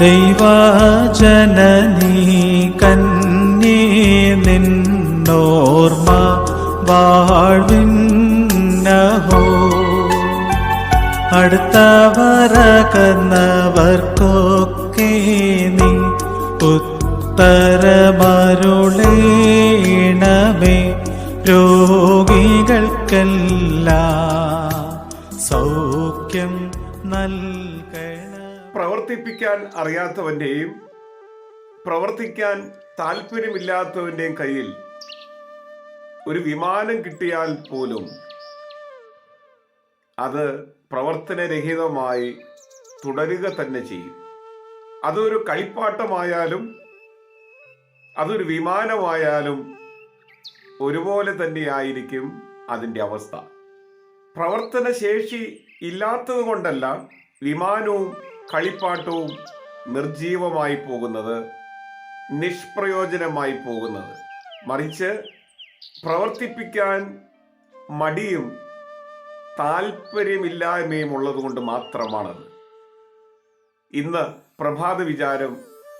ദൈവജനനീ കന്യേ നിന്നോർമ്മ വാഴ്വിന്നഹോ. അടുത്തവരകന്നവർക്കൊക്കെ നീ ഉത്തരമരുളേണമേ. രോഗികൾക്കെല്ലാം പ്രവർത്തിപ്പിക്കാൻ അറിയാത്തവന്റെയും പ്രവർത്തിക്കാൻ താല്പര്യമില്ലാത്തവന്റെയും കയ്യിൽ ഒരു വിമാനം കിട്ടിയാൽ പോലും അത് പ്രവർത്തനരഹിതമായി തുടരുക തന്നെ ചെയ്യും. അതൊരു കളിപ്പാട്ടമായാലും അതൊരു വിമാനമായാലും ഒരുപോലെ തന്നെയായിരിക്കും അതിന്റെ അവസ്ഥ. പ്രവർത്തനശേഷി ഇല്ലാത്തത് കൊണ്ടല്ല വിമാനവും കളിപ്പാട്ടവും നിർജീവമായി പോകുന്നത് നിഷ്പ്രയോജനമായി പോകുന്നത്. മറിച്ച് പ്രവർത്തിപ്പിക്കാൻ മടിയും താല്പര്യമില്ലായ്മയും ഉള്ളതുകൊണ്ട് മാത്രമാണത്. ഇന്ന് പ്രഭാത വിചാരം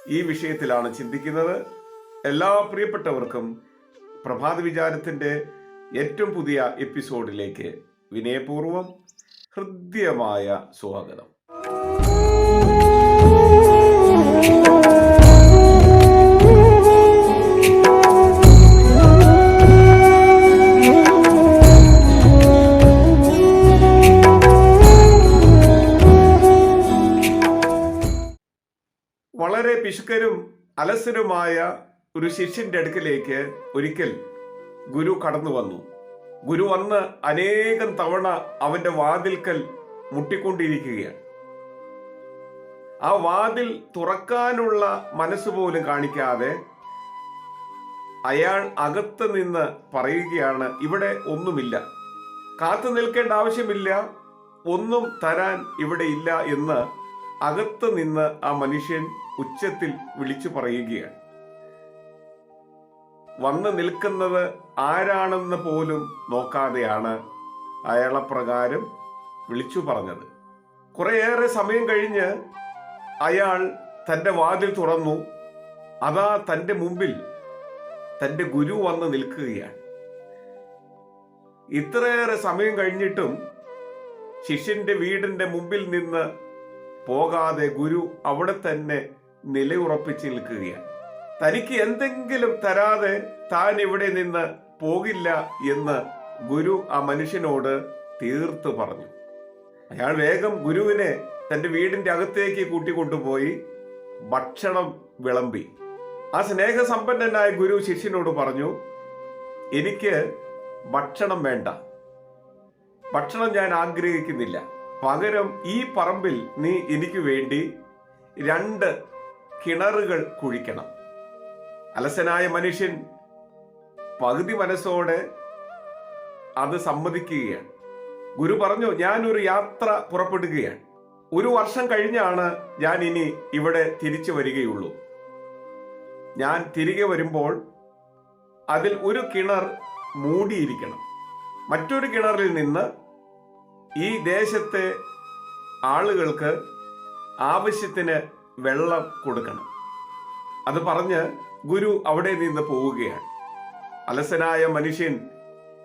ഈ വിഷയത്തിലാണ് ചിന്തിക്കുന്നത്. എല്ലാ പ്രിയപ്പെട്ടവർക്കും പ്രഭാത വിചാരത്തിന്റെ ഏറ്റവും പുതിയ എപ്പിസോഡിലേക്ക് വിനയപൂർവം ഹൃദ്യമായ സ്വാഗതം. വളരെ പിശുക്കരും അലസരുമായ ഒരു ശിഷ്യന്റെ അടുക്കിലേക്ക് ഒരിക്കൽ ഗുരു കടന്നു വന്നു. ഗുരു വന്ന് അനേകം തവണ അവന്റെ വാതിൽക്കൽ മുട്ടിക്കൊണ്ടിരിക്കുകയാണ്. ആ വാതിൽ തുറക്കാനുള്ള മനസ്സ് പോലും കാണിക്കാതെ അയാൾ അകത്ത് നിന്ന് പറയുകയാണ് ഇവിടെ ഒന്നുമില്ല. കാത്തു നിൽക്കേണ്ട ആവശ്യമില്ല. ഒന്നും തരാൻ ഇവിടെ ഇല്ല എന്ന് അകത്ത് നിന്ന് ആ മനുഷ്യൻ ഉച്ചത്തിൽ വിളിച്ചു പറയുകയാണ്. വന്ന് നിൽക്കുന്നത് ആരാണെന്ന് പോലും നോക്കാതെയാണ് അയാളപ്രകാരം വിളിച്ചു പറഞ്ഞത്. കുറേയേറെ സമയം കഴിഞ്ഞ് അയാൾ തന്റെ വാതിൽ തുറന്നു. അതാ തന്റെ മുമ്പിൽ തന്റെ ഗുരു വന്ന് നിൽക്കുകയാണ്. ഇത്രയേറെ സമയം കഴിഞ്ഞിട്ടും ശിഷ്യന്റെ വീടിന്റെ മുമ്പിൽ നിന്ന് പോകാതെ ഗുരു അവിടെ തന്നെ നിലയുറപ്പിച്ച് നിൽക്കുകയാണ്. തനിക്ക് എന്തെങ്കിലും തരാതെ താൻ ഇവിടെ നിന്ന് പോകില്ല എന്ന് ഗുരു ആ മനുഷ്യനോട് തീർത്ത് പറഞ്ഞു. അയാൾ വേഗം ഗുരുവിനെ തന്റെ വീടിന്റെ അകത്തേക്ക് കൂട്ടിക്കൊണ്ടുപോയി ഭക്ഷണം വിളമ്പി. ആ സ്നേഹസമ്പന്നനായ ഗുരു ശിഷ്യനോട് പറഞ്ഞു എനിക്ക് ഭക്ഷണം വേണ്ട. ഭക്ഷണം ഞാൻ ആഗ്രഹിക്കുന്നില്ല. പകരം ഈ പറമ്പിൽ നീ എനിക്ക് വേണ്ടി രണ്ട് കിണറുകൾ കുഴിക്കണം. അലസനായ മനുഷ്യൻ പകുതി മനസ്സോടെ അത് സമ്മതിക്കുകയാണ്. ഗുരു പറഞ്ഞു ഞാനൊരു യാത്ര പുറപ്പെടുകയാണ്. ഒരു വർഷം കഴിഞ്ഞാണ് ഞാൻ ഇനി ഇവിടെ തിരിച്ചു വരികയുള്ളൂ. ഞാൻ തിരികെ വരുമ്പോൾ അതിൽ ഒരു കിണർ മൂടിയിരിക്കണം. മറ്റൊരു കിണറിൽ നിന്ന് ഈ ദേശത്തെ ആളുകൾക്ക് ആവശ്യത്തിന് വെള്ളം കൊടുക്കണം. അത് പറഞ്ഞ് ഗുരു അവിടെ നിന്ന് പോവുകയാണ്. അലസനായ മനുഷ്യൻ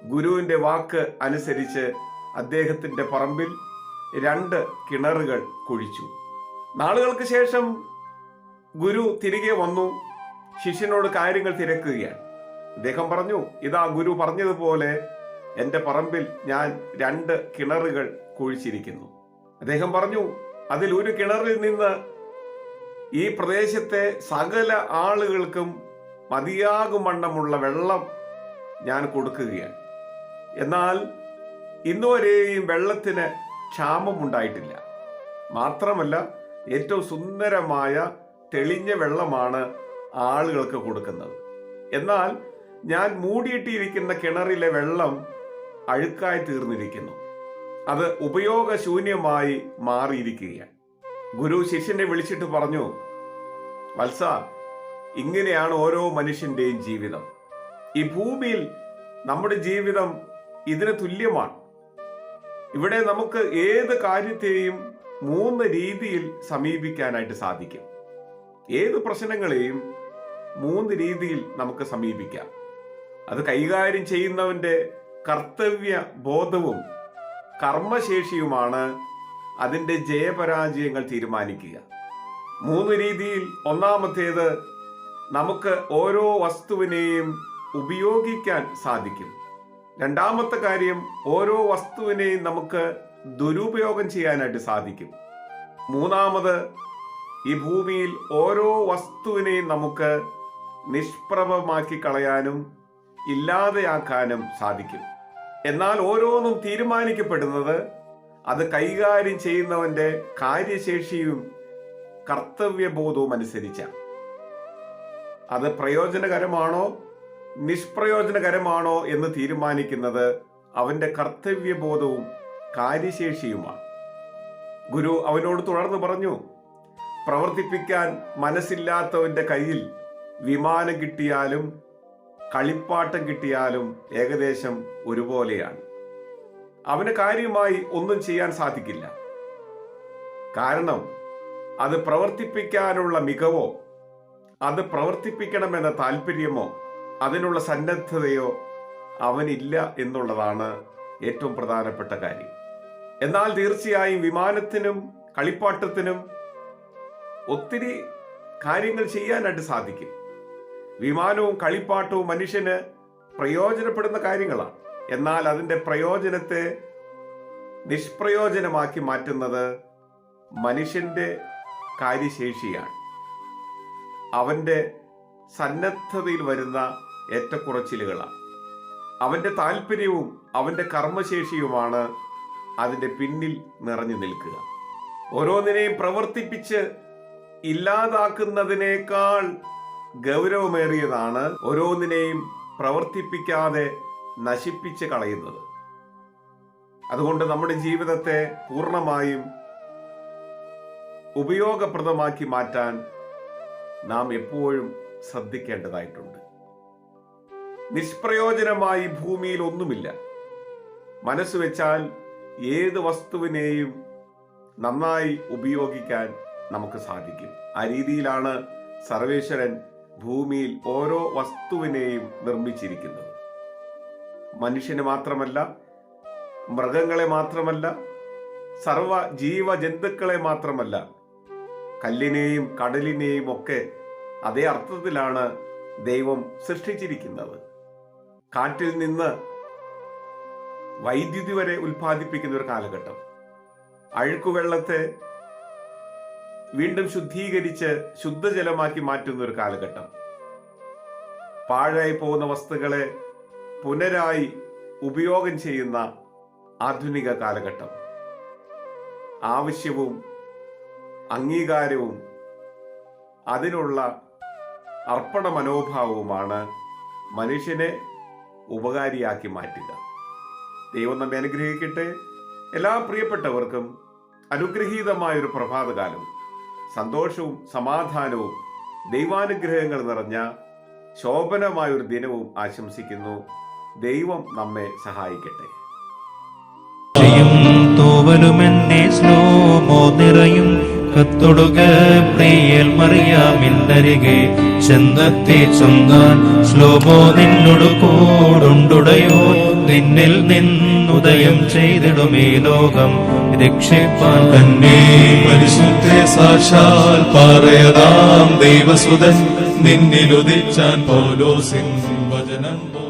ഗുരുവിന്റെ വാക്ക് അനുസരിച്ച് അദ്ദേഹത്തിന്റെ പറമ്പിൽ രണ്ട് കിണറുകൾ കുഴിച്ചു. നാളുകൾക്ക് ശേഷം ഗുരു തിരികെ വന്നു. ശിഷ്യനോട് കാര്യങ്ങൾ തിരക്കുകയാണ്. അദ്ദേഹം പറഞ്ഞു ഇതാ ഗുരു പറഞ്ഞതുപോലെ എന്റെ പറമ്പിൽ ഞാൻ രണ്ട് കിണറുകൾ കുഴിച്ചിരിക്കുന്നു. അദ്ദേഹം പറഞ്ഞു അതിൽ ഒരു കിണറിൽ നിന്ന് ഈ പ്രദേശത്തെ സകല ആളുകൾക്കും മതിയാകും വണ്ണമുള്ള വെള്ളം ഞാൻ കൊടുക്കുകയാണ്. എന്നാൽ ഇന്നുവരെയും വെള്ളത്തിന് ക്ഷാമമുണ്ടായിട്ടില്ല. മാത്രമല്ല ഏറ്റവും സുന്ദരമായ തെളിഞ്ഞ വെള്ളമാണ് ആളുകൾക്ക് കൊടുക്കുന്നത്. എന്നാൽ ഞാൻ മൂടിയിട്ടിരിക്കുന്ന കിണറിലെ വെള്ളം അഴുക്കായി തീർന്നിരിക്കുന്നു. അത് ഉപയോഗശൂന്യമായി മാറിയിരിക്കുകയാണ്. ഗുരു ശിഷ്യനെ വിളിച്ചിട്ട് പറഞ്ഞു വത്സ ഇങ്ങനെയാണ് ഓരോ മനുഷ്യന്റെയും ജീവിതം. ഈ ഭൂമിയിൽ നമ്മുടെ ജീവിതം ഇതിന് തുല്യമാണ്. ഇവിടെ നമുക്ക് ഏത് കാര്യത്തെയും മൂന്ന് രീതിയിൽ സമീപിക്കാനായിട്ട് സാധിക്കും. ഏത് പ്രശ്നങ്ങളെയും മൂന്ന് രീതിയിൽ നമുക്ക് സമീപിക്കാം. അത് കൈകാര്യം ചെയ്യുന്നവന്റെ കർത്തവ്യ ബോധവും കർമ്മശേഷിയുമാണ് അതിന്റെ ജയപരാജയങ്ങൾ തീരുമാനിക്കുക. മൂന്ന് രീതിയിൽ ഒന്നാമത്തേത് നമുക്ക് ഓരോ വസ്തുവിനെയും ഉപയോഗിക്കാൻ സാധിക്കും. രണ്ടാമത്തെ കാര്യം ഓരോ വസ്തുവിനെയും നമുക്ക് ദുരുപയോഗം ചെയ്യാനായിട്ട് സാധിക്കും. മൂന്നാമത് ഈ ഭൂമിയിൽ ഓരോ വസ്തുവിനെയും നമുക്ക് നിഷ്പ്രഭമാക്കി കളയാനും ഇല്ലാതെയാക്കാനും സാധിക്കും. എന്നാൽ ഓരോന്നും തീരുമാനിക്കപ്പെടുന്നത് അത് കൈകാര്യം ചെയ്യുന്നവന്റെ കാര്യശേഷിയും കർത്തവ്യബോധവും അനുസരിച്ചാണ്. അത് പ്രയോജനകരമാണോ നിഷ്പ്രയോജനകരമാണോ എന്ന് തീരുമാനിക്കുന്നത് അവന്റെ കർത്തവ്യബോധവും കാര്യശേഷിയുമാണ്. ഗുരു അവനോട് തുടർന്ന് പറഞ്ഞു പ്രവർത്തിപ്പിക്കാൻ മനസ്സില്ലാത്തവന്റെ കയ്യിൽ വിമാനം കിട്ടിയാലും കളിപ്പാട്ടം കിട്ടിയാലും ഏകദേശം ഒരുപോലെയാണ്. അവന് കാര്യമായി ഒന്നും ചെയ്യാൻ സാധിക്കില്ല. കാരണം അത് പ്രവർത്തിപ്പിക്കാനുള്ള മികവോ അത് പ്രവർത്തിപ്പിക്കണമെന്ന താല്പര്യമോ അതിനുള്ള സന്നദ്ധതയോ അവനില്ല എന്നുള്ളതാണ് ഏറ്റവും പ്രധാനപ്പെട്ട കാര്യം. എന്നാൽ തീർച്ചയായും വിമാനത്തിനും കളിപ്പാട്ടത്തിനും ഒത്തിരി കാര്യങ്ങൾ ചെയ്യാനായിട്ട് സാധിക്കും. വിമാനവും കളിപ്പാട്ടവും മനുഷ്യന് പ്രയോജനപ്പെടുന്ന കാര്യങ്ങളാണ്. എന്നാൽ അതിന്റെ പ്രയോജനത്തെ നിഷ്പ്രയോജനമാക്കി മാറ്റുന്നത് മനുഷ്യന്റെ കാര്യശേഷിയാണ്. അവന്റെ സന്നദ്ധതയിൽ വരുന്ന ഏറ്റക്കുറച്ചിലുകളാണ്. അവന്റെ താല്പര്യവും അവന്റെ കർമ്മശേഷിയുമാണ് അതിന്റെ പിന്നിൽ നിറഞ്ഞു നിൽക്കുക. ഓരോന്നിനെയും പ്രവർത്തിപ്പിച്ച് ഇല്ലാതാക്കുന്നതിനേക്കാൾ ഗൗരവമേറിയതാണ് ഓരോന്നിനെയും പ്രവർത്തിപ്പിക്കാതെ നശിപ്പിച്ച് കളയുന്നത്. അതുകൊണ്ട് നമ്മുടെ ജീവിതത്തെ പൂർണമായും ഉപയോഗപ്രദമാക്കി മാറ്റാൻ നാം എപ്പോഴും ശ്രദ്ധിക്കേണ്ടതായിട്ടുണ്ട്. നിഷ്പ്രയോജനമായി ഭൂമിയിൽ ഒന്നുമില്ല. മനസ്സ് വെച്ചാൽ ഏത് വസ്തുവിനെയും നന്നായി ഉപയോഗിക്കാൻ നമുക്ക് സാധിക്കും. ആ രീതിയിലാണ് സർവേശ്വരൻ ഭൂമിയിൽ ഓരോ വസ്തുവിനെയും നിർമ്മിച്ചിരിക്കുന്നത്. മനുഷ്യന് മാത്രമല്ല മൃഗങ്ങളെ മാത്രമല്ല സർവ ജീവജന്തുക്കളെ മാത്രമല്ല കല്ലിനെയും കടലിനെയും ഒക്കെ അതേ അർത്ഥത്തിലാണ് ദൈവം സൃഷ്ടിച്ചിരിക്കുന്നത്. കാറ്റിൽ നിന്ന് വൈദ്യുതി വരെ ഉൽപ്പാദിപ്പിക്കുന്ന ഒരു കാലഘട്ടം. അഴുക്കുവെള്ളത്തെ വീണ്ടും ശുദ്ധീകരിച്ച് ശുദ്ധജലമാക്കി മാറ്റുന്ന ഒരു കാലഘട്ടം. പാഴായി പോകുന്ന വസ്തുക്കളെ പുനരായി ഉപയോഗം ചെയ്യുന്ന ആധുനിക കാലഘട്ടം. ആവശ്യവും അംഗീകാരവും അതിനുള്ള അർപ്പണ മനോഭാവവുമാണ് മനുഷ്യനെ ഉപകാരിയാക്കി മാറ്റുക. ദൈവം നമ്മെ അനുഗ്രഹിക്കട്ടെ. എല്ലാ പ്രിയപ്പെട്ടവർക്കും അനുഗ്രഹീതമായൊരു പ്രഭാതകാലം. സന്തോഷവും സമാധാനവും ദൈവാനുഗ്രഹങ്ങൾ നിറഞ്ഞ ശോഭനമായൊരു ദിനവും ആശംസിക്കുന്നു. ദൈവം നമ്മെ സഹായിക്കട്ടെ. തോവലുമെന്നെ സ്ലോമോ നിറയും കത്തൊടുക പ്രിയൽ മറിയാമില്ലരികെ ചെന്നെത്തി ചൊന്നാൻ ശ്ലോമോ നിന്നോട് കൂടുണ്ടുടയോ. നിന്നിൽ നിന്നുദയം ചെയ്തിടുമേ ലോകം. രക്ഷിപ്പാൻ തന്നെ. പരിശുദ്ധ സാക്ഷാൽ പറയതാം ദൈവസുതൻ നിന്നിലുദിച്ചാൻ പൗലോസിൻ വചനം